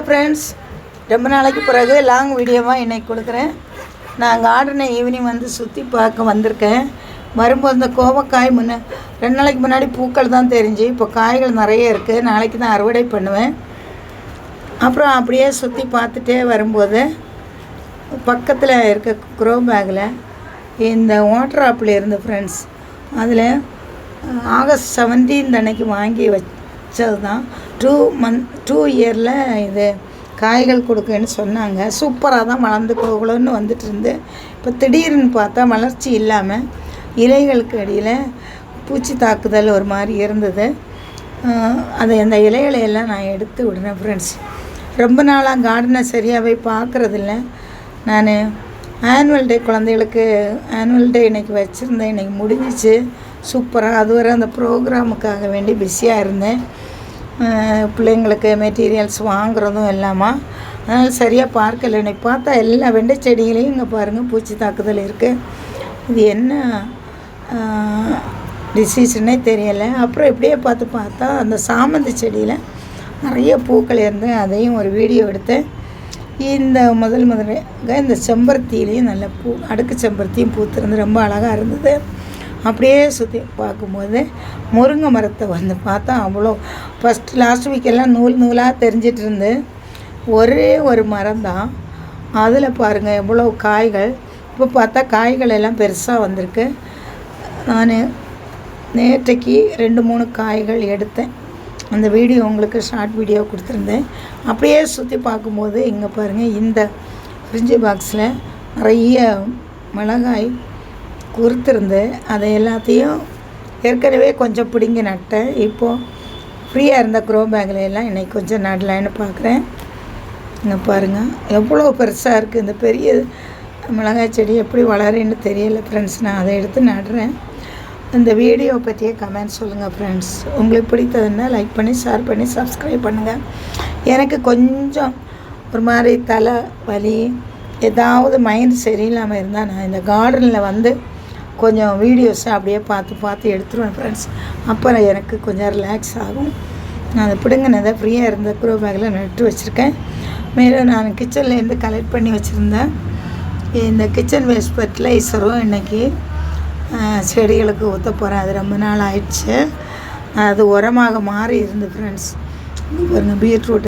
Hello friends ரொம்ப நாளைக்கு பிறகு லாங் வீடியோவாக இன்றைக்கி கொடுக்குறேன். நான் ஆடின ஈவினிங் வந்து சுற்றி பார்க்க வந்திருக்கேன். வரும்போது இந்த கோவக்காய் முன்ன ரெண்டு நாளைக்கு முன்னாடி பூக்கள் தான் தெரிஞ்சு இப்போ காய்கள் நிறைய இருக்குது நாளைக்கு தான் அறுவடை பண்ணுவேன். அப்புறம் அப்படியே சுற்றி பார்த்துட்டே வரும்போது பக்கத்தில் இருக்க க்ரோ பேக்கில் இந்த வாட்டர் ஆப்பிள் இருந்து ஃப்ரெண்ட்ஸ் அதில் ஆகஸ்ட் செவன்டீன் அன்னைக்கு வாங்கி வச்சது தான் டூ மந்த் டூ இயரில் இது காய்கள் கொடுக்குன்னு சொன்னாங்க. சூப்பராக தான் வளர்ந்து குழுன்னு வந்துட்டு இருந்து. இப்போ திடீர்னு பார்த்தா வளர்ச்சி இல்லாமல் இலைகளுக்கு அடியில் பூச்சி தாக்குதல் ஒரு மாதிரி இருந்தது. அதை அந்த இலைகளை எல்லாம் நான் எடுத்து விடுறேன் ஃப்ரெண்ட்ஸ் ரொம்ப நாளாக கார்டனை சரியாகவே பார்க்குறதில்ல. நான் ஆனுவல் டே குழந்தைகளுக்கு ஆனுவல் டே இன்றைக்கி வச்சுருந்தேன். இன்றைக்கி முடிஞ்சிச்சு. சூப்பராக அதுவரை அந்த ப்ரோக்ராமுக்காக வேண்டி பிஸியாக இருந்தேன். பிள்ளைங்களுக்கு மெட்டீரியல்ஸ் வாங்குறதும் எல்லாமா அதனால் சரியாக பார்க்கல. இன்னைக்கு பார்த்தா எல்லா வெண்டை செடிகளையும் இங்கே பாருங்கள் பூச்சி தாக்குதல் இருக்குது இது என்ன டிசீஸ்னே தெரியலை. அப்புறம் இப்படியே பார்த்து பார்த்தா அந்த சாமந்தி செடியில் நிறைய பூக்கள் இருந்து அதையும் ஒரு வீடியோ எடுத்தேன். இந்த முதல் முதலாக இந்த செம்பருத்தியிலையும் நல்ல பூ அடுக்கு செம்பருத்தியும் பூத்திருந்து ரொம்ப அழகாக இருந்தது. அப்படியே சுற்றி பார்க்கும்போது முருங்கை மரத்தை வந்து பார்த்தா அவ்வளோ. ஃபஸ்ட் லாஸ்ட் வீக்கெல்லாம் நூல் நூலாக தெரிஞ்சிட்டு இருந்து ஒரே ஒரு மரம் தான் அதில் பாருங்கள் எவ்வளோ காய்கள். இப்போ பார்த்தா காய்கள் எல்லாம் பெருசாக வந்திருக்கு. நான் நேற்றைக்கு ரெண்டு மூணு காய்கள் எடுத்தேன். அந்த வீடியோ உங்களுக்கு ஷார்ட் வீடியோ கொடுத்துருந்தேன். அப்படியே சுற்றி பார்க்கும்போது இங்கே பாருங்கள் இந்த ஃப்ரிட்ஜு பாக்ஸில் நிறைய மிளகாய் உறுத்திருந்து அதை எல்லாத்தையும் ஏற்கனவே கொஞ்சம் பிடுங்கி நட்டேன். இப்போது ஃப்ரீயாக இருந்த க்ரோ பேக்கில் எல்லாம் இன்றைக்கி கொஞ்சம் நடலான்னு பார்க்குறேன் இங்கே பாருங்கள் எவ்வளோ பெருசாக இருக்குது இந்த பெரிய மிளகாய் செடி எப்படி வளருன்னு தெரியல ஃப்ரெண்ட்ஸ் நான் அதை எடுத்து நடுறேன். இந்த வீடியோ பற்றியே கமெண்ட் சொல்லுங்கள் ஃப்ரெண்ட்ஸ் உங்களுக்கு பிடித்ததுன்னா லைக் பண்ணி ஷேர் பண்ணி சப்ஸ்கிரைப் பண்ணுங்கள் எனக்கு கொஞ்சம் ஒரு மாதிரி தலை வலி ஏதாவது மைண்ட் சரியில்லாமல் இருந்தால் நான் இந்த கார்டனில் வந்து கொஞ்சம் வீடியோஸை அப்படியே பார்த்து பார்த்து எடுத்துருவேன் ஃப்ரெண்ட்ஸ் அப்புறம் எனக்கு கொஞ்சம் ரிலாக்ஸ் ஆகும். நான் அதை பிடுங்கினதை ஃப்ரீயாக இருந்த குரோ பேக்கில் நட்டு வச்சுருக்கேன். மேலும் நான் கிச்சன்லேருந்து கலெக்ட் பண்ணி வச்சுருந்தேன். இந்த கிச்சன் வேஸ்ட் ஃபர்டிலைசரும் இன்றைக்கி செடிகளுக்கு ஊற்ற போகிறேன் அது ரொம்ப நாள் ஆயிடுச்சு. அது உரமாக மாறி இருந்து ஃப்ரெண்ட்ஸ் பாருங்கள் பீட்ரூட்